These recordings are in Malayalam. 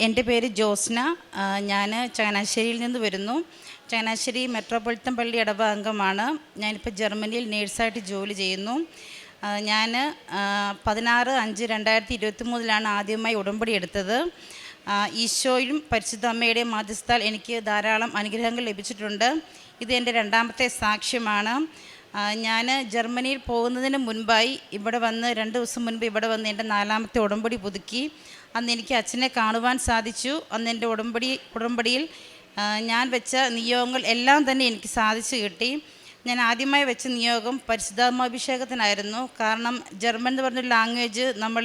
എന്റെ പേര് ജോസ്ന. ഞാൻ ചങ്ങനാശ്ശേരിയിൽ നിന്ന് വരുന്നു. ചങ്ങനാശ്ശേരി മെട്രോപൊളിറ്റൻ പള്ളി ഇടവ ഞാനിപ്പോൾ ജർമ്മനിയിൽ നേഴ്സായിട്ട് ജോലി ചെയ്യുന്നു. ഞാൻ പതിനാറ് അഞ്ച് രണ്ടായിരത്തി ഇരുപത്തി മൂന്നിലാണ് ആദ്യമായി ഉടമ്പടി എടുത്തത്. ഈശോയും പരിശുദ്ധ അമ്മയുടെയും മധ്യസ്ഥാൽ എനിക്ക് ധാരാളം അനുഗ്രഹങ്ങൾ ലഭിച്ചിട്ടുണ്ട്. ഇത് എന്റെ രണ്ടാമത്തെ സാക്ഷ്യമാണ്. ഞാൻ ജർമ്മനിയിൽ പോകുന്നതിന് മുൻപായി ഇവിടെ വന്ന് രണ്ട് ദിവസം മുൻപ് ഇവിടെ വന്ന് എന്റെ നാലാമത്തെ ഉടമ്പടി പുതുക്കി. അന്ന് എനിക്ക് അച്ഛനെ കാണുവാൻ സാധിച്ചു. അന്ന് എന്റെ ഉടമ്പടി ഉടമ്പടിയിൽ ഞാൻ വെച്ച നിയോഗങ്ങൾ എല്ലാം തന്നെ എനിക്ക് സാധിച്ചു കിട്ടി. ഞാൻ ആദ്യമായി വെച്ച നിയോഗം പരിശുദ്ധാത്മാഭിഷേകത്തിനായിരുന്നു. കാരണം ജർമ്മൻ എന്ന് പറഞ്ഞ ലാംഗ്വേജ് നമ്മൾ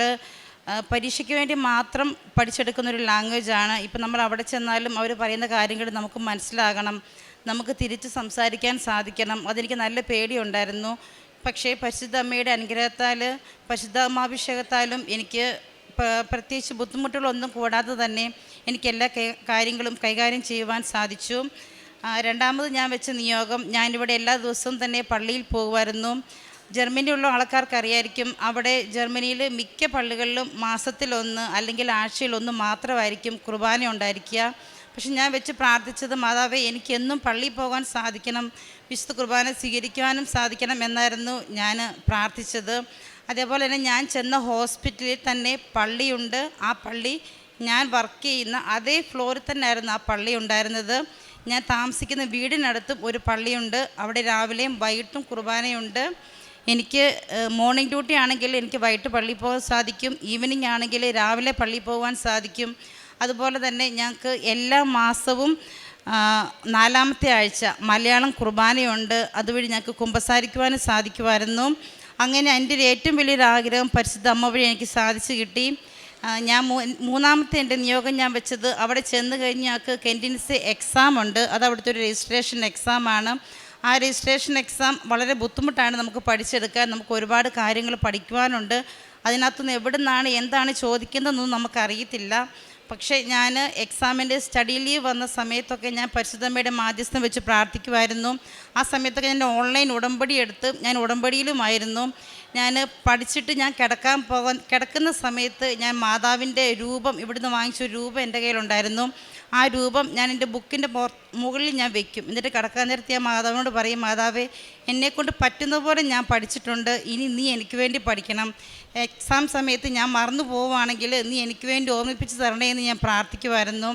പരീക്ഷയ്ക്ക് വേണ്ടി മാത്രം പഠിച്ചെടുക്കുന്ന ഒരു ലാംഗ്വേജാണ്. ഇപ്പം നമ്മൾ അവിടെ ചെന്നാലും അവർ പറയുന്ന കാര്യങ്ങൾ നമുക്ക് മനസ്സിലാകണം. നമുക്ക് തിരിച്ച് സംസാരിക്കാൻ സാധിക്കണം. അതെനിക്ക് നല്ല പേടിയുണ്ടായിരുന്നു. പക്ഷേ പരിശുദ്ധ അമ്മയുടെ അനുഗ്രഹത്താൽ പരിശുദ്ധാത്മാഭിഷേകത്താലും എനിക്ക് പ്രത്യേകിച്ച് ബുദ്ധിമുട്ടുകളൊന്നും കൂടാതെ തന്നെ എനിക്ക് എല്ലാ കാര്യങ്ങളും കൈകാര്യം ചെയ്യുവാൻ സാധിച്ചു. രണ്ടാമത് ഞാൻ വെച്ച നിയോഗം ഞാനിവിടെ എല്ലാ ദിവസവും തന്നെ പള്ളിയിൽ പോകുമായിരുന്നു. ജർമ്മനിയുള്ള ആൾക്കാർക്ക് അറിയായിരിക്കും അവിടെ ജർമ്മനിയിൽ മിക്ക പള്ളികളിലും മാസത്തിലൊന്ന് അല്ലെങ്കിൽ ആഴ്ചയിലൊന്ന് മാത്രമായിരിക്കും കുർബാന ഉണ്ടായിരിക്കുക. പക്ഷെ ഞാൻ വെച്ച് പ്രാർത്ഥിച്ചത് മാതാവേ എനിക്കെന്നും പള്ളിയിൽ പോകാൻ സാധിക്കണം വിശുദ്ധ കുർബാന സ്വീകരിക്കുവാനും സാധിക്കണം എന്നായിരുന്നു ഞാൻ പ്രാർത്ഥിച്ചത്. അതേപോലെ തന്നെ ഞാൻ ചെന്ന ഹോസ്പിറ്റലിൽ തന്നെ പള്ളിയുണ്ട്. ആ പള്ളി ഞാൻ വർക്ക് ചെയ്യുന്ന അതേ ഫ്ലോറിൽ തന്നെ ആയിരുന്നു ആ പള്ളി ഉണ്ടായിരുന്നത്. ഞാൻ താമസിക്കുന്ന വീടിനടുത്തും ഒരു പള്ളിയുണ്ട്. അവിടെ രാവിലെയും വൈകിട്ടും കുർബാനയുണ്ട്. എനിക്ക് മോർണിംഗ് ഡ്യൂട്ടി ആണെങ്കിൽ എനിക്ക് വൈകിട്ട് പള്ളിയിൽ പോകാൻ സാധിക്കും. ഈവനിങ് ആണെങ്കിൽ രാവിലെ പള്ളിയിൽ പോകാൻ സാധിക്കും. അതുപോലെ തന്നെ ഞങ്ങൾക്ക് എല്ലാ മാസവും നാലാമത്തെ ആഴ്ച മലയാളം കുർബാനയുണ്ട്. അതുവഴി ഞങ്ങൾക്ക് കുമ്പസാരിക്കുവാനും സാധിക്കുമായിരുന്നു. അങ്ങനെ എന്റെ ഒരു ഏറ്റവും വലിയൊരു ആഗ്രഹം പരിശുദ്ധ അമ്മ വഴി എനിക്ക് സാധിച്ചു കിട്ടി. ഞാൻ മൂന്നാമത്തെ എന്റെ നിയോഗം ഞാൻ വെച്ചത് അവിടെ ചെന്ന് കഴിഞ്ഞ് ഞങ്ങൾക്ക് കെന്റിൻസ് എക്സാം ഉണ്ട്. അത് അവിടുത്തെ ഒരു രജിസ്ട്രേഷൻ എക്സാമാണ് ആ രജിസ്ട്രേഷൻ എക്സാം വളരെ ബുദ്ധിമുട്ടാണ് നമുക്ക് പഠിച്ചെടുക്കാൻ. നമുക്ക് ഒരുപാട് കാര്യങ്ങൾ പഠിക്കുവാനുണ്ട്. അതിനകത്തുനിന്ന് എവിടെ നിന്നാണ് എന്താണ് ചോദിക്കുന്നതെന്നൊന്നും നമുക്കറിയത്തില്ല. പക്ഷേ ഞാൻ എക്സാമിന്റെ സ്റ്റഡി ലീവ് വന്ന സമയത്തൊക്കെ ഞാൻ പരിശുദ്ധമ്മയുടെ മാധ്യസ്ഥം വെച്ച് പ്രാർത്ഥിക്കുമായിരുന്നു. ആ സമയത്തൊക്കെ ഞാൻ ഓൺലൈൻ ഉടമ്പടി എടുത്ത് ഞാൻ ഉടമ്പടിയിലുമായിരുന്നു. ഞാൻ പഠിച്ചിട്ട് ഞാൻ കിടക്കാൻ പോകാൻ കിടക്കുന്ന സമയത്ത് ഞാൻ മാതാവിന്റെ രൂപം ഇവിടുന്ന് വാങ്ങിച്ച രൂപം എന്റെ കയ്യിലുണ്ടായിരുന്നു. ആ രൂപം ഞാൻ എന്റെ ബുക്കിന്റെ മുകളിൽ ഞാൻ വെക്കും. എന്നിട്ട് കിടക്കാൻ നേരത്തെ ഞാൻ മാതാവിനോട് പറയും മാതാവേ എന്നെക്കൊണ്ട് പറ്റുന്ന പോലെ ഞാൻ പഠിച്ചിട്ടുണ്ട്. ഇനി നീ എനിക്ക് വേണ്ടി പഠിക്കണം. എക്സാം സമയത്ത് ഞാൻ മറന്നു പോവുകയാണെങ്കിൽ നീ എനിക്ക് വേണ്ടി ഓർമ്മിപ്പിച്ച് തരണേ എന്ന് ഞാൻ പ്രാർത്ഥിക്കുമായിരുന്നു.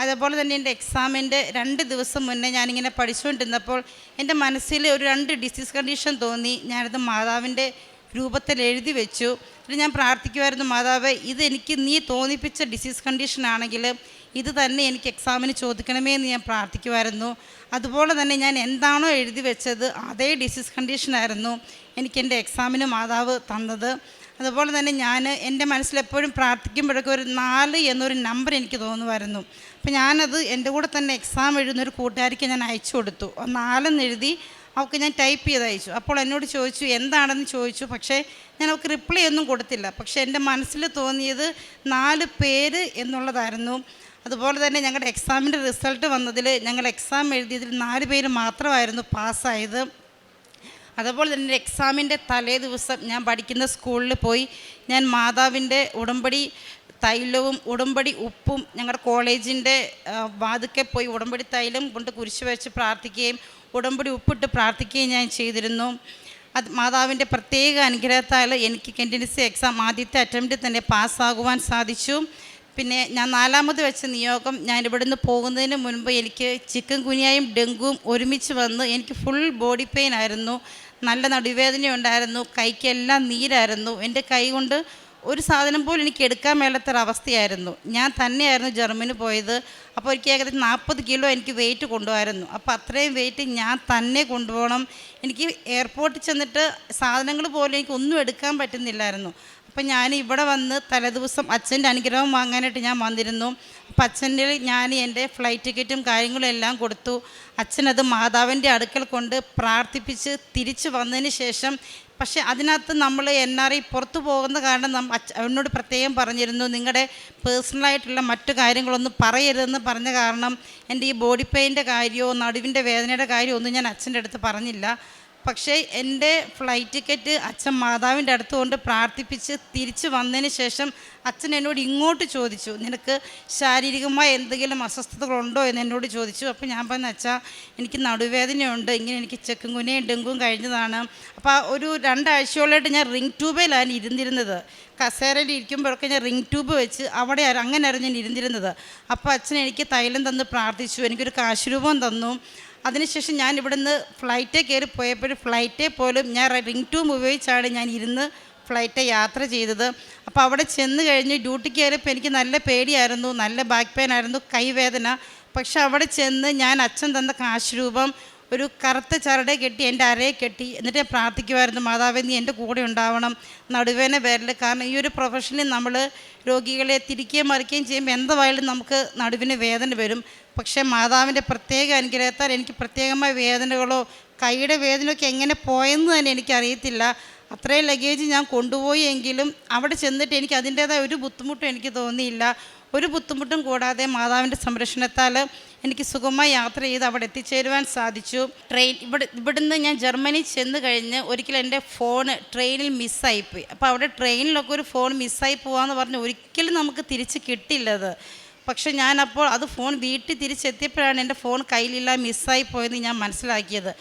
അതേപോലെ തന്നെ എന്റെ എക്സാമിന്റെ രണ്ട് ദിവസം മുന്നേ ഞാനിങ്ങനെ പഠിച്ചുകൊണ്ടിരുന്നപ്പോൾ എന്റെ മനസ്സിൽ ഒരു രണ്ട് ഡിസീസ് കണ്ടീഷൻ തോന്നി. ഞാനത് മാതാവിന്റെ രൂപത്തിൽ എഴുതി വെച്ചു. എന്നിട്ട് ഞാൻ പ്രാർത്ഥിക്കുമായിരുന്നു മാതാവ് ഇത് എനിക്ക് നീ തോന്നിപ്പിച്ച ഡിസീസ് കണ്ടീഷൻ ആണെങ്കിൽ ഇത് തന്നെ എനിക്ക് എക്സാമിന് ചോദിക്കണമേ എന്ന് ഞാൻ പ്രാർത്ഥിക്കുമായിരുന്നു. അതുപോലെ തന്നെ ഞാൻ എന്താണോ എഴുതി വെച്ചത് അതേ ഡിസീസ് കണ്ടീഷനായിരുന്നു എനിക്ക് എന്റെ എക്സാമിന് മാതാവ് തന്നത്. അതുപോലെ തന്നെ ഞാൻ എന്റെ മനസ്സിലെപ്പോഴും പ്രാർത്ഥിക്കുമ്പോഴൊക്കെ ഒരു നാല് എന്നൊരു നമ്പർ എനിക്ക് തോന്നുമായിരുന്നു. അപ്പം ഞാനത് എന്റെ കൂടെ തന്നെ എക്സാം എഴുതുന്ന ഒരു കൂട്ടുകാരിക്ക് ഞാൻ അയച്ചു കൊടുത്തു. നാലെന്ന് എഴുതി അവൾക്ക് ഞാൻ ടൈപ്പ് ചെയ്ത് അയച്ചു. അപ്പോൾ എന്നോട് ചോദിച്ചു എന്താണെന്ന് ചോദിച്ചു? പക്ഷേ ഞാൻ അവൾക്ക് റിപ്ലൈ ഒന്നും കൊടുത്തില്ല. പക്ഷേ എന്റെ മനസ്സിൽ തോന്നിയത് നാല് പേര് എന്നുള്ളതായിരുന്നു. അതുപോലെ തന്നെ ഞങ്ങളുടെ എക്സാമിന്റെ റിസൾട്ട് വന്നതിൽ ഞങ്ങൾ എക്സാം എഴുതിയതിൽ നാല് പേര് മാത്രമായിരുന്നു പാസ്സായത് അതുപോലെ തന്നെ എക്സാമിന്റെ തലേ ദിവസം ഞാൻ പഠിക്കുന്ന സ്കൂളിൽ പോയി ഞാൻ മാതാവിന്റെ ഉടമ്പടി തൈലവും ഉടമ്പടി ഉപ്പും ഞങ്ങളുടെ കോളേജിന്റെ വാതുക്കെ പോയി ഉടമ്പടി തൈലം കൊണ്ട് കുരിശ് വെച്ച് പ്രാർത്ഥിക്കുകയും ഉടമ്പടി ഉപ്പിട്ട് പ്രാർത്ഥിക്കുകയും ഞാൻ ചെയ്തിരുന്നു. അത് മാതാവിന്റെ പ്രത്യേക അനുഗ്രഹത്താൽ എനിക്ക് കണ്ടിന്യൂസ് എക്സാം ആദ്യത്തെ അറ്റംപ്റ്റിൽ തന്നെ പാസ്സാകുവാൻ സാധിച്ചു. പിന്നെ ഞാൻ നാലാമത് വെച്ച നിയോഗം ഞാൻ ഇവിടുന്ന് പോകുന്നതിന് മുൻപ് എനിക്ക് ചിക്കൻ കുനിയായും ഡെങ്കുവും ഒരുമിച്ച് വന്ന് എനിക്ക് ഫുൾ ബോഡി പെയിൻ ആയിരുന്നു. നല്ല നടുവേദന ഉണ്ടായിരുന്നു. കൈക്കെല്ലാം നീരായിരുന്നു. എന്റെ കൈ കൊണ്ട് ഒരു സാധനം പോലും എനിക്ക് എടുക്കാൻ മേലാത്തൊരവസ്ഥയായിരുന്നു ഞാൻ തന്നെയായിരുന്നു ജർമ്മനി പോയത്. അപ്പോൾ എനിക്ക് ഏകദേശം നാൽപ്പത് കിലോ എനിക്ക് വെയിറ്റ് കൊണ്ടുപോകായിരുന്നു അപ്പോൾ അത്രയും വെയിറ്റ് ഞാൻ തന്നെ കൊണ്ടുപോകണം. എനിക്ക് എയർപോർട്ടിൽ ചെന്നിട്ട് സാധനങ്ങൾ പോലും എനിക്ക് ഒന്നും എടുക്കാൻ പറ്റുന്നില്ലായിരുന്നു. അപ്പം ഞാൻ ഇവിടെ വന്ന് തലേദിവസം അച്ഛന്റെ അനുഗ്രഹം വാങ്ങാനായിട്ട് ഞാൻ വന്നിരുന്നു. അപ്പം അച്ഛന്റെ ഞാൻ എന്റെ ഫ്ലൈറ്റ് ടിക്കറ്റും കാര്യങ്ങളും എല്ലാം കൊടുത്തു. അച്ഛനത് മാതാവിന്റെ അടുക്കൽ കൊണ്ട് പ്രാർത്ഥിപ്പിച്ച് തിരിച്ചു വന്നതിന് ശേഷം പക്ഷേ അതിനകത്ത് നമ്മൾ എൻ ആർ ഐ പുറത്തു പോകുന്ന കാരണം നം അച്ഛ അവനോട് പ്രത്യേകം പറഞ്ഞിരുന്നു. നിങ്ങളുടെ പേഴ്സണലായിട്ടുള്ള മറ്റു കാര്യങ്ങളൊന്നും പറയരുതെന്ന് പറഞ്ഞ കാരണം എന്റെ ഈ ബോഡി പെയിന്റെ കാര്യമോ നടുവിന്റെ വേദനയുടെ കാര്യമോ ഒന്നും ഞാൻ അച്ഛന്റെ അടുത്ത് പറഞ്ഞില്ല. പക്ഷേ എന്റെ ഫ്ലൈറ്റ് ടിക്കറ്റ് അച്ഛൻ മാതാവിന്റെ അടുത്ത് കൊണ്ട് പ്രാർത്ഥിപ്പിച്ച് തിരിച്ചു വന്നതിന് ശേഷം അച്ഛൻ എന്നോട് ഇങ്ങോട്ട് ചോദിച്ചു നിനക്ക് ശാരീരികമായ എന്തെങ്കിലും അസ്വസ്ഥതകളുണ്ടോ? എന്ന് എന്നോട് ചോദിച്ചു. അപ്പോൾ ഞാൻ പറഞ്ഞ അച്ഛാ എനിക്ക് നടുവേദനയുണ്ട് ഇങ്ങനെ എനിക്ക് ചെക്കും കുനയും ഡെങ്കും കഴിഞ്ഞതാണ്. അപ്പോൾ ഒരു രണ്ടാഴ്ചയോളമായിട്ട് ഞാൻ റിംഗ് ട്യൂബിലാണ് ഇരുന്നിരുന്നത്. കസേരയിൽ ഇരിക്കുമ്പോഴൊക്കെ ഞാൻ റിംഗ് ട്യൂബ് വെച്ച് അവിടെ അങ്ങനെ ഞാൻ ഇരുന്നിരുന്നത്. അപ്പോൾ അച്ഛൻ എനിക്ക് തൈലം തന്ന് പ്രാർത്ഥിച്ചു എനിക്കൊരു കാശുരൂപം തന്നു. അതിനുശേഷം ഞാൻ ഇവിടുന്ന് ഫ്ലൈറ്റേ കയറി പോയപ്പോൾ ഫ്ലൈറ്റേ പോലും ഞാൻ റിംഗ് ടൂം ഉപയോഗിച്ചാണ് ഞാൻ ഇരുന്ന് ഫ്ലൈറ്റ് യാത്ര ചെയ്തത്. അപ്പോൾ അവിടെ ചെന്ന് കഴിഞ്ഞ് ഡ്യൂട്ടിക്ക് കയറിയപ്പോൾ എനിക്ക് നല്ല പേടിയായിരുന്നു നല്ല ബാക്ക് പെയിൻ ആയിരുന്നു കൈവേദന. പക്ഷെ അവിടെ ചെന്ന് ഞാൻ അച്ഛൻ തന്ന കാശ് രൂപം ഒരു കറുത്ത ചരടെ കെട്ടി എന്റെ അരയെ കെട്ടി എന്നിട്ട് ഞാൻ പ്രാർത്ഥിക്കുമായിരുന്നു മാതാവേ നീ എന്റെ കൂടെ ഉണ്ടാവണം. നടുവേന പേരിൽ കാരണം ഈ ഒരു പ്രൊഫഷനിൽ നമ്മൾ രോഗികളെ തിരിക്കുകയും മറിക്കുകയും ചെയ്യുമ്പോൾ എന്തായാലും നമുക്ക് നടുവിന് വേദന വരും. പക്ഷേ മാതാവിന്റെ പ്രത്യേക അനുഗ്രഹത്താൽ എനിക്ക് പ്രത്യേകമായ വേദനകളോ കൈയുടെ വേദനയൊക്കെ എങ്ങനെ പോയെന്ന് തന്നെ എനിക്കറിയത്തില്ല. അത്രയും ലഗേജ് ഞാൻ കൊണ്ടുപോയി എങ്കിലും അവിടെ ചെന്നിട്ട് എനിക്ക് അതിന്റേതായ ഒരു ബുദ്ധിമുട്ടും എനിക്ക് തോന്നിയില്ല. ഒരു ബുദ്ധിമുട്ടും കൂടാതെ മാതാവിന്റെ സംരക്ഷണത്താൽ എനിക്ക് സുഖമായി യാത്ര ചെയ്ത് അവിടെ എത്തിച്ചേരുവാൻ സാധിച്ചു. ട്രെയിൻ ഇവിടെ ഇവിടുന്ന് ഞാൻ ജർമ്മനി ചെന്ന് കഴിഞ്ഞ് ഒരിക്കലും എന്റെ ഫോൺ ട്രെയിനിൽ മിസ്സായിപ്പോയി അപ്പോൾ അവിടെ ട്രെയിനിലൊക്കെ ഒരു ഫോൺ മിസ്സായി പോകാമെന്ന് പറഞ്ഞ് ഒരിക്കലും നമുക്ക് തിരിച്ച് കിട്ടില്ലത്. പക്ഷെ ഞാനപ്പോൾ അത് ഫോൺ വീട്ടിൽ തിരിച്ചെത്തിയപ്പോഴാണ് എന്റെ ഫോൺ കയ്യിലില്ല മിസ്സായി പോയെന്ന് ഞാൻ മനസ്സിലാക്കിയത്.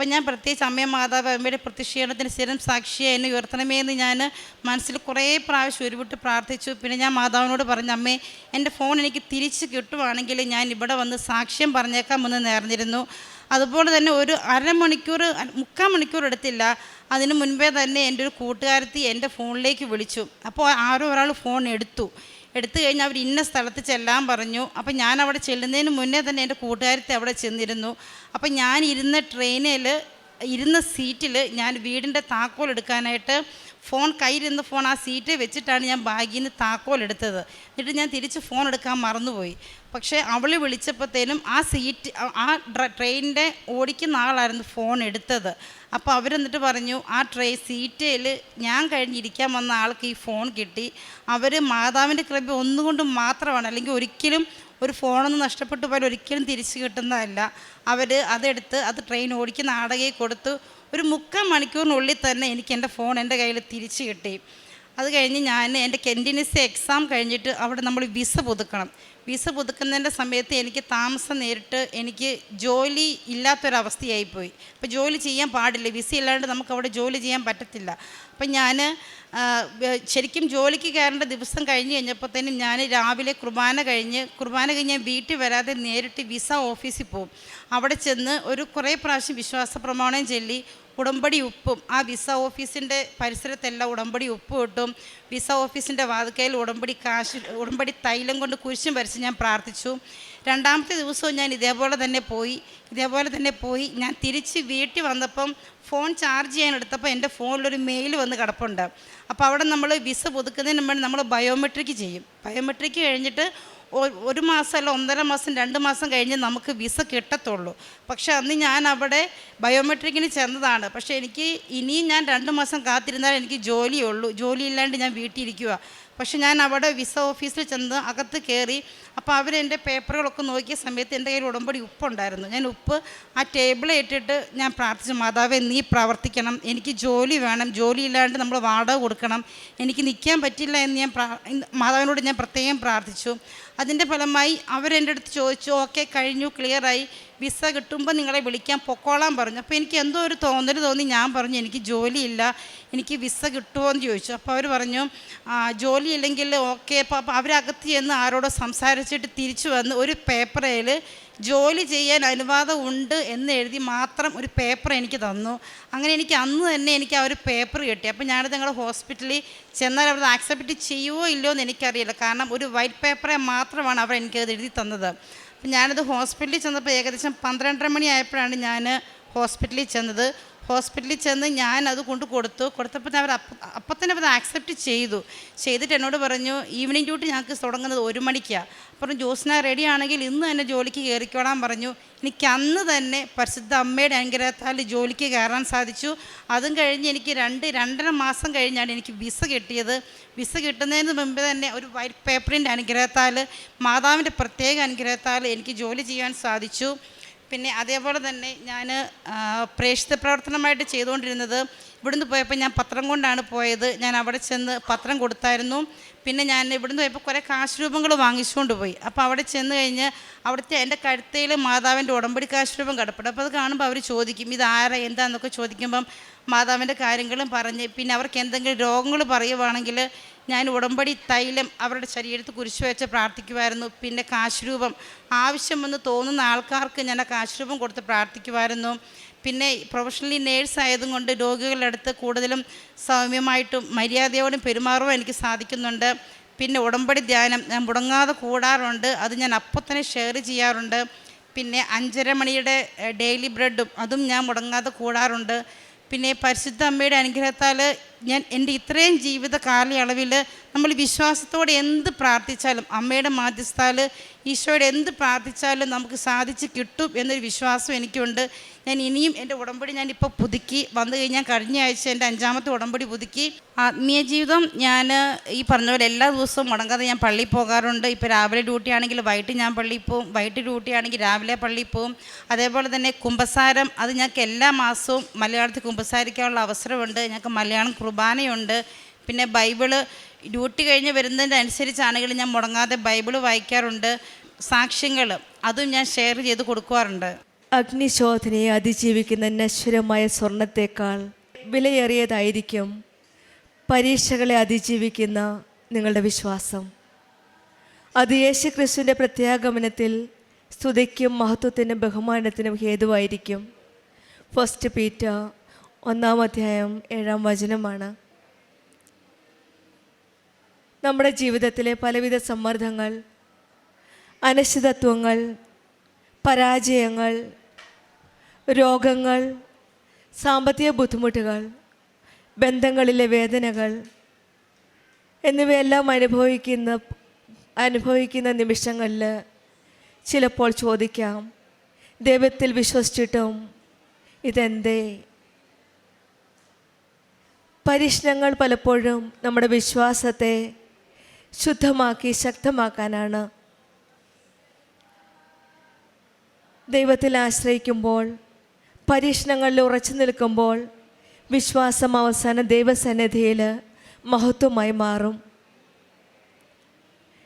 അപ്പം ഞാൻ പ്രത്യേകിച്ച് അമ്മയെ മാതാവ് അമ്മയുടെ പ്രതിഷേധത്തിന് സ്ഥിരം സാക്ഷിയെ എന്നെ ഉയർത്തണമേ എന്ന് ഞാൻ മനസ്സിൽ കുറേ പ്രാവശ്യം ഉരുവിട്ട് പ്രാർത്ഥിച്ചു. പിന്നെ ഞാൻ മാതാവിനോട് പറഞ്ഞു അമ്മേ എന്റെ ഫോൺ എനിക്ക് തിരിച്ച് കിട്ടുവാണെങ്കിൽ ഞാൻ ഇവിടെ വന്ന് സാക്ഷ്യം പറഞ്ഞേക്കാമെന്ന് നേർന്നിരുന്നു. അതുപോലെ തന്നെ ഒരു അരമണിക്കൂർ മുക്കാൽ മണിക്കൂർ എടുത്തില്ല. അതിന് മുൻപേ തന്നെ എന്റെ ഒരു കൂട്ടുകാരത്തി എന്റെ ഫോണിലേക്ക് വിളിച്ചു. അപ്പോൾ ആരോ ഒരാൾ ഫോൺ എടുത്തു. എടുത്തു കഴിഞ്ഞാൽ അവർ ഇന്ന സ്ഥലത്ത് ചെല്ലാൻ പറഞ്ഞു. അപ്പം ഞാൻ അവിടെ ചെല്ലുന്നതിന് മുന്നേ തന്നെ എന്റെ കൂട്ടുകാരത്തെ അവിടെ ചെന്നിരുന്നു. അപ്പം ഞാൻ ഇരുന്ന ട്രെയിനിൽ ഇരുന്ന സീറ്റിൽ ഞാൻ വീടിന്റെ താക്കോൽ എടുക്കാനായിട്ട് ഫോൺ കയ്യിലിരുന്ന ഫോൺ ആ സീറ്റ് വെച്ചിട്ടാണ് ഞാൻ ബാഗിൽ നിന്ന് താക്കോലെടുത്തത് എന്നിട്ട് ഞാൻ തിരിച്ച് ഫോൺ എടുക്കാൻ മറന്നുപോയി. പക്ഷേ അവൾ വിളിച്ചപ്പോഴത്തേനും ആ സീറ്റ് ആ- ട്രെയിനിന്റെ ഓടിക്കുന്ന ആളായിരുന്നു ഫോൺ എടുത്തത്. അപ്പോൾ അവരെന്നിട്ട് പറഞ്ഞു ആ ട്രെയിൻ സീറ്റിൽ ഞാൻ കഴിഞ്ഞിരിക്കാൻ വന്ന ആൾക്ക് ഈ ഫോൺ കിട്ടി. അവർ മാതാവിന്റെ കൃപ ഒന്നുകൊണ്ട് മാത്രമാണ്. അല്ലെങ്കിൽ ഒരിക്കലും ഒരു ഫോണൊന്നും നഷ്ടപ്പെട്ടു പോയാൽ ഒരിക്കലും തിരിച്ചു കിട്ടുന്നതല്ല. അവർ അതെടുത്ത് അത് ട്രെയിൻ ഓടിക്കുന്ന ആടകയിൽ കൊടുത്ത് ഒരു മുക്കാൽ മണിക്കൂറിനുള്ളിൽ തന്നെ എനിക്ക് എന്റെ ഫോൺ എന്റെ കയ്യിൽ തിരിച്ച് കിട്ടി. അത് കഴിഞ്ഞ് ഞാൻ എന്റെ കെന്റിനിസ് എക്സാം കഴിഞ്ഞിട്ട് അവിടെ നമ്മൾ വിസ പുതുക്കണം. വിസ പുതുക്കുന്നതിന്റെ സമയത്ത് എനിക്ക് താമസം നേരിട്ട് എനിക്ക് ജോലി ഇല്ലാത്തൊരവസ്ഥയായിപ്പോയി. അപ്പോൾ ജോലി ചെയ്യാൻ പാടില്ല. വിസ ഇല്ലാണ്ട് നമുക്ക് അവിടെ ജോലി ചെയ്യാൻ പറ്റത്തില്ല. അപ്പം ഞാൻ ശരിക്കും ജോലിക്ക് കയറേണ്ട ദിവസം കഴിഞ്ഞ് കഴിഞ്ഞപ്പോഴത്തേനും ഞാൻ രാവിലെ കുർബാന കഴിഞ്ഞ് കുർബാന കഴിഞ്ഞ് ഞാൻ വീട്ടിൽ വരാതെ നേരിട്ട് വിസ ഓഫീസിൽ പോകും അവിടെ ചെന്ന് ഒരു കുറേ പ്രാവശ്യം വിശ്വാസ പ്രമാണം ചൊല്ലി ഉടമ്പടി ഉപ്പും. ആ വിസ ഓഫീസിന്റെ പരിസരത്തെല്ലാം ഉടമ്പടി ഉപ്പ് കിട്ടും വിസ ഓഫീസിന്റെ വാതുക്കയിൽ ഉടമ്പടി കാശ് ഉടമ്പടി തൈലം കൊണ്ട് കുരിശും വരച്ച് ഞാൻ പ്രാർത്ഥിച്ചു. രണ്ടാമത്തെ ദിവസവും ഞാൻ ഇതേപോലെ തന്നെ പോയി. ഇതേപോലെ തന്നെ പോയി. ഞാൻ തിരിച്ച് വീട്ടിൽ വന്നപ്പം ഫോൺ ചാർജ് ചെയ്യാൻ എടുത്തപ്പോൾ എന്റെ ഫോണിലൊരു മെയിൽ വന്ന് കിടപ്പുണ്ട്. അപ്പോൾ അവിടെ നമ്മൾ വിസ പുതുക്കുന്നതിന് മുമ്പ് നമ്മൾ ബയോമെട്രിക് ചെയ്യും. ബയോമെട്രിക് കഴിഞ്ഞിട്ട് ഒരു മാസം അല്ല ഒന്നര മാസം രണ്ട് മാസം കഴിഞ്ഞ് നമുക്ക് വിസ കിട്ടത്തുള്ളൂ. പക്ഷേ അന്ന് ഞാൻ അവിടെ ബയോമെട്രിക്കിന് ചെന്നതാണ്. പക്ഷേ എനിക്ക് ഇനിയും ഞാൻ രണ്ട് മാസം കാത്തിരുന്നാൽ എനിക്ക് ജോലിയുള്ളൂ. ജോലി ഇല്ലാണ്ട് ഞാൻ വീട്ടിലിരിക്കുക പക്ഷെ ഞാൻ അവിടെ വിസ ഓഫീസിൽ ചെന്ന് അകത്ത് കയറി അപ്പോൾ അവരെന്റെ പേപ്പറുകളൊക്കെ നോക്കിയ സമയത്ത് എന്റെ കയ്യിൽ ഉടമ്പടി ഉപ്പുണ്ടായിരുന്നു. ഞാൻ ഉപ്പ് ആ ടേബിളിൽ ഇട്ടിട്ട് ഞാൻ പ്രാർത്ഥിച്ചു മാതാവേ നീ പ്രവർത്തിക്കണം. എനിക്ക് ജോലി വേണം. ജോലി ഇല്ലാണ്ട് നമ്മൾ വാടക കൊടുക്കണം. എനിക്ക് നിൽക്കാൻ പറ്റില്ല എന്ന് ഞാൻ മാതാവിനോട് ഞാൻ പ്രത്യേകം പ്രാർത്ഥിച്ചു. അതിന്റെ ഫലമായി അവരെന്റെ അടുത്ത് ചോദിച്ചു ഓക്കെ കഴിഞ്ഞു ക്ലിയറായി. വിസ കിട്ടുമ്പോൾ നിങ്ങളെ വിളിക്കാൻ പൊക്കോളാൻ പറഞ്ഞു. അപ്പോൾ എനിക്ക് എന്തോ ഒരു തോന്നൽ തോന്നി. ഞാൻ പറഞ്ഞു എനിക്ക് ജോലിയില്ല. എനിക്ക് വിസ കിട്ടുമോ എന്ന് ചോദിച്ചു. അപ്പോൾ അവർ പറഞ്ഞു ജോലി ഇല്ലെങ്കിൽ ഓക്കെ. അപ്പോൾ അവരകത്ത് ചെന്ന് ആരോടോ സംസാരിച്ചിട്ട് തിരിച്ചു വന്ന് ഒരു പേപ്പറിൽ ജോലി ചെയ്യാൻ അനുവാദം ഉണ്ട് എന്ന് എഴുതി മാത്രം ഒരു പേപ്പർ എനിക്ക് തന്നു. അങ്ങനെ എനിക്ക് അന്ന് തന്നെ എനിക്ക് ആ ഒരു പേപ്പർ കിട്ടി. അപ്പോൾ ഞാനത് ഞങ്ങളുടെ ഹോസ്പിറ്റലിൽ ചെന്നാൽ അവിടെ ആക്സെപ്റ്റ് ചെയ്യുമോ ഇല്ലയോ എന്ന് എനിക്കറിയില്ല. കാരണം ഒരു വൈറ്റ് പേപ്പറെ മാത്രമാണ് അവർ എനിക്കത് എഴുതി തന്നത്. അപ്പം ഞാനത് ഹോസ്പിറ്റലിൽ ചെന്നപ്പോൾ ഏകദേശം പന്ത്രണ്ടര മണി ആയപ്പോഴാണ് ഞാൻ ഹോസ്പിറ്റലിൽ ചെന്നത്. ഹോസ്പിറ്റലിൽ ചെന്ന് ഞാൻ അത് കൊണ്ട് കൊടുത്തു. കൊടുത്തപ്പോൾ അവർ അപ്പം അപ്പം തന്നെ അവർ ആക്സെപ്റ്റ് ചെയ്തു. ചെയ്തിട്ട് എന്നോട് പറഞ്ഞു ഈവനിങ് ഡ്യൂട്ടി ഞങ്ങൾക്ക് തുടങ്ങുന്നത് ഒരു മണിക്കാണ് അപ്പം ജോസ്ന റെഡി ആണെങ്കിൽ ഇന്ന് തന്നെ ജോലിക്ക് കയറിക്കോളാൻ പറഞ്ഞു. എനിക്ക് അന്ന് തന്നെ പരിശുദ്ധ അമ്മയുടെ അനുഗ്രഹത്താൽ ജോലിക്ക് കയറാൻ സാധിച്ചു. അതും കഴിഞ്ഞ് എനിക്ക് രണ്ട് രണ്ടര മാസം കഴിഞ്ഞാണ് എനിക്ക് വിസ കിട്ടിയത്. വിസ കിട്ടുന്നതിന് മുമ്പ് തന്നെ ഒരു വൈറ്റ് പേപ്പറിന്റെ അനുഗ്രഹത്താൽ മാതാവിന്റെ പ്രത്യേക അനുഗ്രഹത്താൽ എനിക്ക് ജോലി ചെയ്യാൻ സാധിച്ചു. പിന്നെ അതേപോലെ തന്നെ ഞാൻ പ്രേക്ഷിത പ്രവർത്തനമായിട്ട് ചെയ്തുകൊണ്ടിരുന്നത് ഇവിടുന്ന് പോയപ്പോൾ ഞാൻ പത്രം കൊണ്ടാണ് പോയത്. ഞാൻ അവിടെ ചെന്ന് പത്രം കൊടുത്തായിരുന്നു. പിന്നെ ഞാൻ ഇവിടുന്ന് പോയപ്പോൾ കുറേ കാശ് രൂപങ്ങൾ വാങ്ങിച്ചുകൊണ്ട് പോയി. അപ്പോൾ അവിടെ ചെന്ന് കഴിഞ്ഞ് അവിടുത്തെ എന്റെ കഴുത്തയിൽ മാതാവിന്റെ ഉടമ്പടി കാശ് രൂപം കിടപ്പുണ്ട്. അപ്പോൾ അത് കാണുമ്പോൾ അവർ ചോദിക്കും ഇത് ആരാ? എന്താന്നൊക്കെ ചോദിക്കുമ്പം മാതാവിന്റെ കാര്യങ്ങളും പറഞ്ഞ് പിന്നെ അവർക്ക് എന്തെങ്കിലും രോഗങ്ങൾ പറയുവാണെങ്കിൽ ഞാൻ ഉടമ്പടി തൈലം അവരുടെ ശരീരത്ത് കുരിശു വെച്ച് പ്രാർത്ഥിക്കുമായിരുന്നു പിന്നെ കാശ്രൂപം. ആവശ്യമെന്ന് തോന്നുന്ന ആൾക്കാർക്ക് ഞാൻ കാശുരൂപം കൊടുത്ത് പ്രാർത്ഥിക്കുമായിരുന്നു പിന്നെ പ്രൊഫഷണലി നേഴ്സ് ആയതുകൊണ്ട് രോഗികളുടെ അടുത്ത് കൂടുതലും സൗമ്യമായിട്ടും മര്യാദയോടും പെരുമാറുവാൻ എനിക്ക് സാധിക്കുന്നുണ്ട്. പിന്നെ ഉടമ്പടി ധ്യാനം ഞാൻ മുടങ്ങാതെ കൂടാറുണ്ട്. അത് ഞാൻ അപ്പോൾ തന്നെ ഷെയർ ചെയ്യാറുണ്ട്. പിന്നെ അഞ്ചര മണിയുടെ ഡെയിലി ബ്രെഡും അതും ഞാൻ മുടങ്ങാതെ കൂടാറുണ്ട്. പിന്നെ പരിശുദ്ധ അമ്മയുടെ അനുഗ്രഹത്താൽ ഞാൻ എന്റെ ഇത്രയും ജീവിത കാലയളവിൽ നമ്മൾ വിശ്വാസത്തോടെ എന്ത് പ്രാർത്ഥിച്ചാലും അമ്മയുടെ മാധ്യസ്ഥാൽ ഈശോയുടെ എന്ത് പ്രാർത്ഥിച്ചാലും നമുക്ക് സാധിച്ച് കിട്ടും എന്നൊരു വിശ്വാസം എനിക്കുണ്ട്. ഞാൻ ഇനിയും എന്റെ ഉടമ്പടി ഞാനിപ്പോൾ പുതുക്കി വന്നു കഴിഞ്ഞാൽ കഴിഞ്ഞ ആഴ്ച എന്റെ അഞ്ചാമത്തെ ഉടമ്പടി പുതുക്കി. ആത്മീയ ജീവിതം ഞാൻ ഈ പറഞ്ഞ പോലെ എല്ലാ ദിവസവും മുടങ്ങാതെ ഞാൻ പള്ളിയിൽ പോകാറുണ്ട്. ഇപ്പോൾ രാവിലെ ഡ്യൂട്ടി ആണെങ്കിൽ വൈകിട്ട് ഞാൻ പള്ളിയിൽ പോവും വൈകിട്ട് ഡ്യൂട്ടി ആണെങ്കിൽ രാവിലെ പള്ളിയിൽ പോവും അതേപോലെ തന്നെ കുമ്പസാരം അത് ഞങ്ങൾക്ക് എല്ലാ മാസവും മലയാളത്തിൽ കുമ്പസാരിക്കാനുള്ള അവസരമുണ്ട്. ഞങ്ങൾക്ക് മലയാളം കുർബാനയുണ്ട്. പിന്നെ ബൈബിൾ ഡ്യൂട്ടി കഴിഞ്ഞ് വരുന്നതിന്റെ അനുസരിച്ചാണെങ്കിൽ ഞാൻ മുടങ്ങാതെ ബൈബിൾ വായിക്കാറുണ്ട്. സാക്ഷ്യങ്ങൾ അതും ഞാൻ ഷെയർ ചെയ്ത് കൊടുക്കാറുണ്ട് അഗ്നിശോധനയെ അതിജീവിക്കുന്ന നശ്വരമായ സ്വർണത്തേക്കാൾ വിലയേറിയതായിരിക്കും പരീക്ഷകളെ അതിജീവിക്കുന്ന നിങ്ങളുടെ വിശ്വാസം. അത് യേശു ക്രിസ്തുവിന്റെ പ്രത്യാഗമനത്തിൽ സ്തുതിക്കും മഹത്വത്തിനും ബഹുമാനത്തിനും ഹേതുവായിരിക്കും. ഫസ്റ്റ് പീറ്റ ഒന്നാം അധ്യായം ഏഴാം വചനമാണ്. നമ്മുടെ ജീവിതത്തിലെ പലവിധ സമ്മർദ്ദങ്ങൾ അനിശ്ചിതത്വങ്ങൾ പരാജയങ്ങൾ രോഗങ്ങൾ സാമ്പത്തിക ബുദ്ധിമുട്ടുകൾ ബന്ധങ്ങളിലെ വേദനകൾ എന്നിവയെല്ലാം അനുഭവിക്കുന്ന അനുഭവിക്കുന്ന നിമിഷങ്ങളിൽ ചിലപ്പോൾ ചോദിക്കാം ദൈവത്തിൽ വിശ്വസിച്ചിട്ടും ഇതെന്തേ? പരീക്ഷണങ്ങൾ പലപ്പോഴും നമ്മുടെ വിശ്വാസത്തെ ശുദ്ധമാക്കി ശക്തമാക്കാനാണ്. ദൈവത്തിൽ ആശ്രയിക്കുമ്പോൾ പരീക്ഷണങ്ങളിൽ ഉറച്ചു നിൽക്കുമ്പോൾ വിശ്വാസം അവസാന ദൈവസന്നിധിയിൽ മഹത്വമായി മാറും.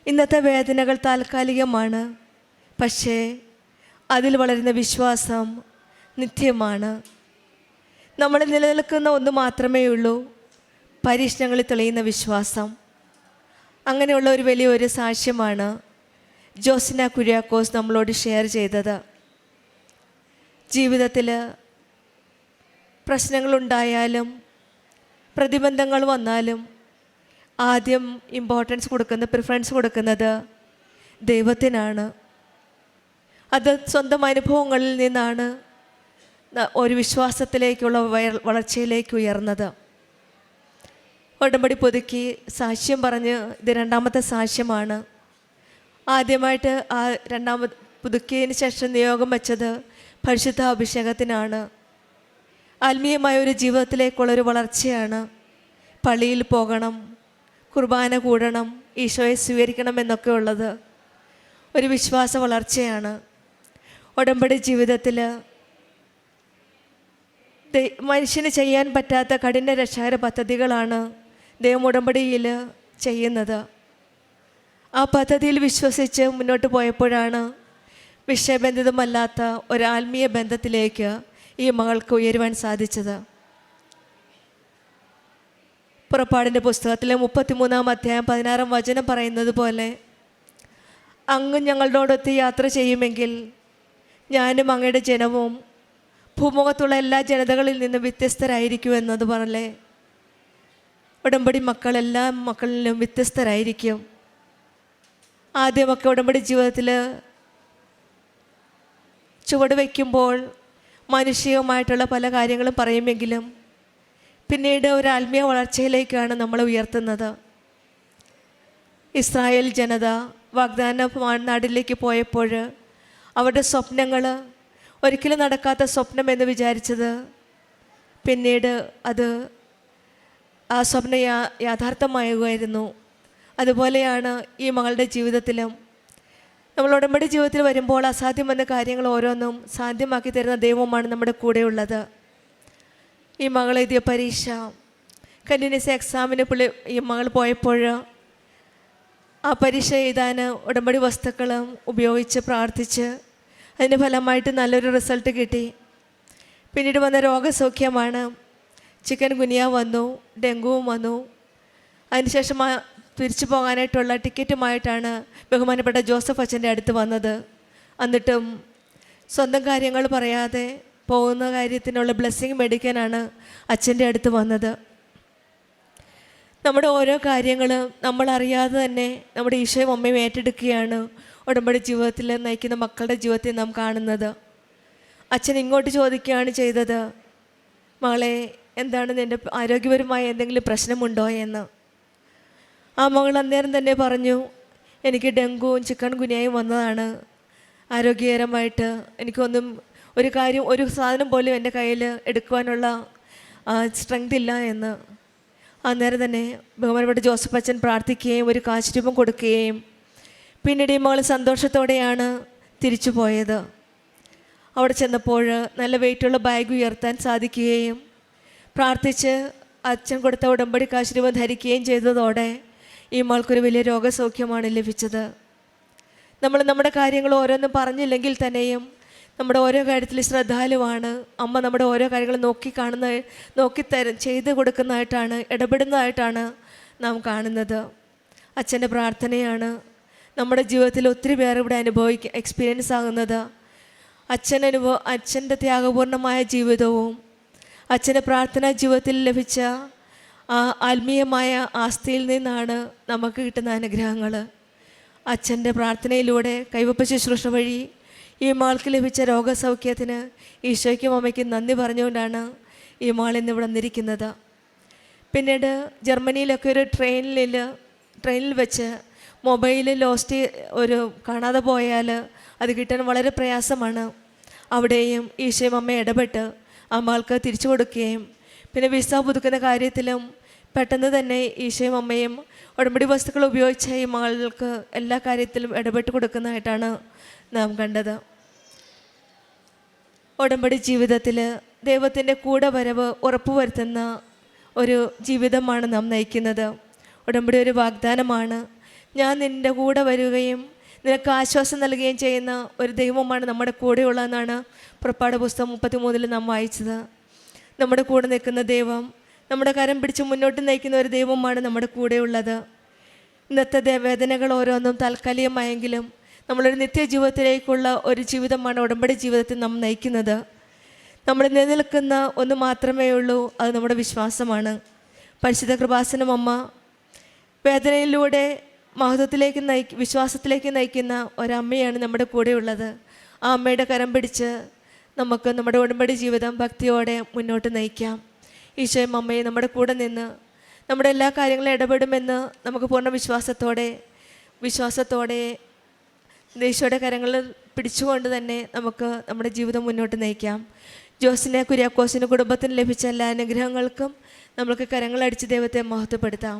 ഇന്നത്തെ വേദനകൾ താൽക്കാലികമാണ് പക്ഷേ അതിൽ വളരുന്ന വിശ്വാസം നിത്യമാണ്. നമ്മൾ നിലനിൽക്കുന്ന ഒന്ന് മാത്രമേ ഉള്ളൂ. പരീക്ഷണങ്ങളിൽ തെളിയുന്ന വിശ്വാസം. അങ്ങനെയുള്ള ഒരു വലിയൊരു സാക്ഷ്യമാണ് ജോസിന കുര്യാക്കോസ് നമ്മളോട് ഷെയർ ചെയ്തത്. ജീവിതത്തിൽ പ്രശ്നങ്ങളുണ്ടായാലും പ്രതിബന്ധങ്ങൾ വന്നാലും ആദ്യം ഇമ്പോർട്ടൻസ് കൊടുക്കുന്ന പ്രിഫറൻസ് കൊടുക്കുന്നത് ദൈവത്തിനാണ്. അത് സ്വന്തം അനുഭവങ്ങളിൽ നിന്നാണ്. ഒരു വിശ്വാസത്തിലേക്കുള്ള വളർച്ചയിലേക്ക് ഉയർന്നത്. ഉടമ്പടി പുതുക്കി സാക്ഷ്യം പറഞ്ഞ് ഇത് രണ്ടാമത്തെ സാക്ഷ്യമാണ്. ആദ്യമായിട്ട് ആ രണ്ടാമത് പുതുക്കിയതിന് ശേഷം നിയോഗം വെച്ചത് പരിശുദ്ധ അഭിഷേകത്തിനാണ് ആത്മീയമായ ഒരു ജീവിതത്തിലേക്കുള്ളൊരു വളർച്ചയാണ്. പള്ളിയിൽ പോകണം കുർബാന കൂടണം ഈശോയെ സ്വീകരിക്കണം എന്നൊക്കെ ഉള്ളത് ഒരു വിശ്വാസ വളർച്ചയാണ്. ഉടമ്പടി ജീവിതത്തിൽ മനുഷ്യന് ചെയ്യാൻ പറ്റാത്ത കഠിന രക്ഷാകര പദ്ധതികളാണ് ദൈവം ഉടമ്പടിയിൽ ചെയ്യുന്നത്. ആ പദ്ധതിയിൽ വിശ്വസിച്ച് മുന്നോട്ട് പോയപ്പോഴാണ് വിഷയബന്ധിതമല്ലാത്ത ഒരു ആത്മീയ ബന്ധത്തിലേക്ക് ഈ മകൾക്ക് ഉയരുവാൻ സാധിച്ചത്. പുറപ്പാടിന്റെ പുസ്തകത്തിലെ മുപ്പത്തിമൂന്നാം അധ്യായം പതിനാറാം വചനം പറയുന്നത് പോലെ അങ്ങ് ഞങ്ങളോടൊത്ത് യാത്ര ചെയ്യുമെങ്കിൽ ഞാനും അങ്ങയുടെ ജനവും ഭൂമുഖത്തുള്ള എല്ലാ ജനതകളിൽ നിന്നും വ്യത്യസ്തരായിരിക്കും എന്നത് പറഞ്ഞേ ഉടമ്പടി മക്കൾ എല്ലാ മക്കളിലും വ്യത്യസ്തരായിരിക്കും. ആദ്യമൊക്കെ ഉടമ്പടി ജീവിതത്തിൽ ചുവട് വയ്ക്കുമ്പോൾ മാനുഷികമായിട്ടുള്ള പല കാര്യങ്ങളും പറയുമെങ്കിലും പിന്നീട് ഒരു ആത്മീയ വളർച്ചയിലേക്കാണ് നമ്മൾ ഉയർത്തുന്നത്. ഇസ്രായേൽ ജനത വാഗ്ദാന നാടിലേക്ക് പോയപ്പോൾ അവരുടെ സ്വപ്നങ്ങൾ ഒരിക്കലും നടക്കാത്ത സ്വപ്നം എന്ന് വിചാരിച്ചത്? പിന്നീട് അത് ആ സ്വപ്നം യാ അതുപോലെയാണ് ഈ മകളുടെ ജീവിതത്തിലും. നമ്മൾ ഉടമ്പടി ജീവിതത്തിൽ വരുമ്പോൾ അസാധ്യമെന്ന കാര്യങ്ങൾ ഓരോന്നും സാധ്യമാക്കി തരുന്ന ദൈവമാണ് നമ്മുടെ കൂടെയുള്ളത്. ഈ മകൾ എഴുതിയ പരീക്ഷ. കണ്ടിന്യൂസ് എക്സാമിന് പുള്ളി ഈ മകൾ പോയപ്പോൾ ആ പരീക്ഷ എഴുതാൻ ഉടമ്പടി വസ്തുക്കളും ഉപയോഗിച്ച് പ്രാർത്ഥിച്ച് അതിന്റെ ഫലമായിട്ട് നല്ലൊരു റിസൾട്ട് കിട്ടി. പിന്നീട് വന്ന രോഗസൗഖ്യമാണ്. ചിക്കൻ ഗുനിയ വന്നു ഡെങ്കുവും വന്നു. അതിനുശേഷം തിരിച്ചു പോകാനായിട്ടുള്ള ടിക്കറ്റുമായിട്ടാണ് ബഹുമാനപ്പെട്ട ജോസഫ് അച്ഛന്റെ അടുത്ത് വന്നത്. എന്നിട്ടും സ്വന്തം കാര്യങ്ങൾ പറയാതെ പോകുന്ന കാര്യത്തിനുള്ള ബ്ലെസ്സിങ് മേടിക്കാനാണ് അച്ഛന്റെ അടുത്ത് വന്നത്. നമ്മുടെ ഓരോ കാര്യങ്ങളും നമ്മളറിയാതെ തന്നെ നമ്മുടെ ഈശോയും അമ്മയും ഏറ്റെടുക്കുകയാണ്. ഉടമ്പടി ജീവിതത്തിൽ നയിക്കുന്ന മക്കളുടെ ജീവിതത്തിൽ നാം കാണുന്നത്. അച്ഛൻ ഇങ്ങോട്ട് ചോദിക്കുകയാണ് ചെയ്തത് മകളെ എന്താണ് നിന്റെ ആരോഗ്യപരമായ എന്തെങ്കിലും പ്രശ്നമുണ്ടോ എന്ന്? ആ മകൾ അന്നേരം തന്നെ പറഞ്ഞു എനിക്ക് ഡെങ്കുവും ചിക്കൻ ഗുനിയായും വന്നതാണ്. ആരോഗ്യകരമായിട്ട് എനിക്കൊന്നും ഒരു കാര്യം ഒരു സാധനം പോലും എന്റെ കയ്യിൽ എടുക്കുവാനുള്ള സ്ട്രെങ്ത് ഇല്ല എന്ന്. അന്നേരം തന്നെ ബഹുമാനപ്പെട്ട ജോസഫ് അച്ഛൻ പ്രാർത്ഥിക്കുകയും ഒരു കാശ് രൂപം കൊടുക്കുകയും പിന്നീട് ഈ മകൾ സന്തോഷത്തോടെയാണ് തിരിച്ചു പോയത്. അവിടെ ചെന്നപ്പോൾ നല്ല വെയിറ്റുള്ള ബാഗ് ഉയർത്താൻ സാധിക്കുകയും പ്രാർത്ഥിച്ച് അച്ഛൻ കൊടുത്ത ഉടമ്പടി കാശ് ധരിക്കുകയും ചെയ്തതോടെ ഈ മകൾക്കൊരു വലിയ രോഗസൗഖ്യമാണ് ലഭിച്ചത്. നമ്മൾ നമ്മുടെ കാര്യങ്ങൾ ഓരോന്നും പറഞ്ഞില്ലെങ്കിൽ തന്നെയും നമ്മുടെ ഓരോ കാര്യത്തിൽ ശ്രദ്ധാലുവാണ്. അമ്മ നമ്മുടെ ഓരോ കാര്യങ്ങളും നോക്കി കാണുന്ന നോക്കി തര ചെയ്ത് കൊടുക്കുന്നതായിട്ടാണ് ഇടപെടുന്നതായിട്ടാണ് നാം കാണുന്നത്. അച്ഛന്റെ പ്രാർത്ഥനയാണ് നമ്മുടെ ജീവിതത്തിൽ ഒത്തിരി പേർ ഇവിടെ അനുഭവിക്ക എക്സ്പീരിയൻസ് ആകുന്നത്. അച്ഛൻ അനുഭവ അച്ഛന്റെ ത്യാഗപൂർണമായ ജീവിതവും അച്ഛന്റെ പ്രാർത്ഥനാ ജീവിതത്തിൽ ലഭിച്ച ആ ആത്മീയമായ ആസ്തിയിൽ നിന്നാണ് നമുക്ക് കിട്ടുന്ന അനുഗ്രഹങ്ങൾ. അച്ഛന്റെ പ്രാർത്ഥനയിലൂടെ കൈവപ്പ ശുശ്രൂഷ വഴി ഈ മാൾക്ക് ലഭിച്ച രോഗസൗഖ്യത്തിന് ഈശോയ്ക്കും അമ്മയ്ക്കും നന്ദി പറഞ്ഞുകൊണ്ടാണ് ഈ മാൾ ഇന്നിവിടെ വന്നിരിക്കുന്നത്. പിന്നീട് ജർമ്മനിയിലൊക്കെ ഒരു ട്രെയിനിൽ ട്രെയിനിൽ വെച്ച് മൊബൈൽ ലോസ്റ്റ് ഒരു കാണാതെ പോയാൽ അത് കിട്ടാൻ വളരെ പ്രയാസമാണ്. അവിടെയും ഈശോയും അമ്മ ഇടപെട്ട് അമ്മകൾക്ക് തിരിച്ചു കൊടുക്കുകയും പിന്നെ വിസ പുതുക്കുന്ന കാര്യത്തിലും പെട്ടെന്ന് തന്നെ ഈശോയും അമ്മയും ഉടമ്പടി വസ്തുക്കൾ ഉപയോഗിച്ച ഈ മകൾക്ക് എല്ലാ കാര്യത്തിലും ഇടപെട്ട് കൊടുക്കുന്നതായിട്ടാണ് നാം കണ്ടത്. ഉടമ്പടി ജീവിതത്തിൽ ദൈവത്തിന്റെ കൂടെ വരവ് ഉറപ്പുവരുത്തുന്ന ഒരു ജീവിതമാണ് നാം നയിക്കുന്നത്. ഉടമ്പടി ഒരു വാഗ്ദാനമാണ്. ഞാൻ നിന്റെ കൂടെ വരികയും നിനക്ക് ആശ്വാസം നൽകുകയും ചെയ്യുന്ന ഒരു ദൈവമാണ് നമ്മുടെ കൂടെയുള്ളതെന്നാണ് പുറപ്പാട് പുസ്തകം മുപ്പത്തി മൂന്നിൽ നാം വായിച്ചത്. നമ്മുടെ കൂടെ നിൽക്കുന്ന ദൈവം നമ്മുടെ കരം പിടിച്ച് മുന്നോട്ട് നയിക്കുന്ന ഒരു ദൈവമാണ് നമ്മുടെ കൂടെയുള്ളത്. ഇന്നത്തെ ദേവേദനകൾ ഓരോന്നും താൽക്കാലികമായെങ്കിലും നമ്മളൊരു നിത്യജീവിതത്തിലേക്കുള്ള ഒരു ജീവിതമാണ് ഉടമ്പടി ജീവിതത്തിൽ നാം നയിക്കുന്നത്. നമ്മൾ നിലനിൽക്കുന്ന ഒന്ന് മാത്രമേ ഉള്ളൂ അത് നമ്മുടെ വിശ്വാസമാണ്. പരിശുദ്ധ കൃപാസനം അമ്മ വേദനയിലൂടെ മഹത്വത്തിലേക്ക് നയി വിശ്വാസത്തിലേക്ക് നയിക്കുന്ന ഒരമ്മയാണ് നമ്മുടെ കൂടെ ഉള്ളത് ആ അമ്മയുടെ കരം പിടിച്ച് നമുക്ക് നമ്മുടെ ഉടമ്പടി ജീവിതം ഭക്തിയോടെ മുന്നോട്ട് നയിക്കാം. ഈശോയും അമ്മയെ നമ്മുടെ കൂടെ നിന്ന് നമ്മുടെ എല്ലാ കാര്യങ്ങളും ഇടപെടുമെന്ന് നമുക്ക് പൂർണ വിശ്വാസത്തോടെ വിശ്വാസത്തോടെ ഈശോയുടെ കരങ്ങളിൽ പിടിച്ചുകൊണ്ട് തന്നെ നമുക്ക് നമ്മുടെ ജീവിതം മുന്നോട്ട് നയിക്കാം. ജോസിനെ കുര്യാക്കോസിന് കുടുംബത്തിന് ലഭിച്ച എല്ലാ അനുഗ്രഹങ്ങൾക്കും നമുക്ക് കരങ്ങളടിച്ച് ദൈവത്തെ മഹത്വപ്പെടുത്താം.